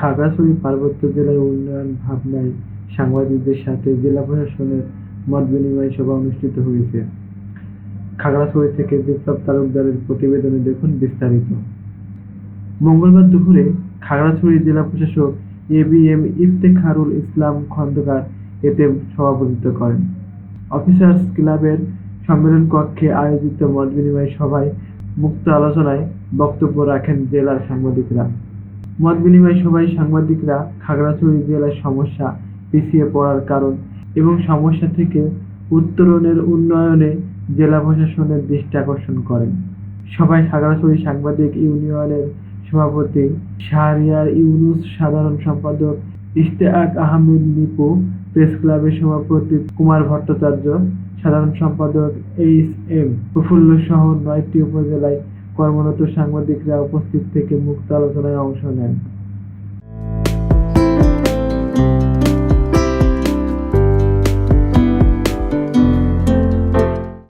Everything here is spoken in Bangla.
খাগড়াছড়ি পার্বত্য জেলার উন্নয়ন ভাবনায় সাংবাদিকদের সাথে জেলা প্রশাসনের মতবিনিময় সভা অনুষ্ঠিত হয়েছে। খাগড়াছড়ি থেকে বিপ্লব তালুকদারের প্রতিবেদনে দেখুন বিস্তারিত। মঙ্গলবার দুপুরে খাগড়াছড়ি জেলা প্রশাসক A B M Iftekharul Islam Khandakar এতে সভাপতিত্ব করেন। অফিসার্স ক্লাবের সম্মেলন কক্ষে আয়োজিত মতবিনিময় সভায় মুক্ত আলোচনায় বক্তব্য রাখেন জেলার সাংবাদিকরা। মতবিনিময় সভায় সাংবাদিকরা খাগড়াছড়ি জেলার সমস্যা পিছিয়ে পড়ার কারণ এবং সমস্যা থেকে উত্তরণের উন্নয়নে জেলা প্রশাসনের দৃষ্টি আকর্ষণ করেন। সভায় খাগড়াছড়ি সাংবাদিক ইউনিয়নের সভাপতি শাহরিয়ার ইউনুস, সাধারণ সম্পাদক ইশতেয়াক আহমেদ নিপু, প্রেস ক্লাবের সভাপতি কুমার ভট্টাচার্য, সাধারণ সম্পাদক এইচ এম প্রফুল্ল সহ নয়টি উপজেলায় কর্মরত সাংবাদিকরা উপস্থিত থেকে মুক্ত আলোচনায় অংশ নেন।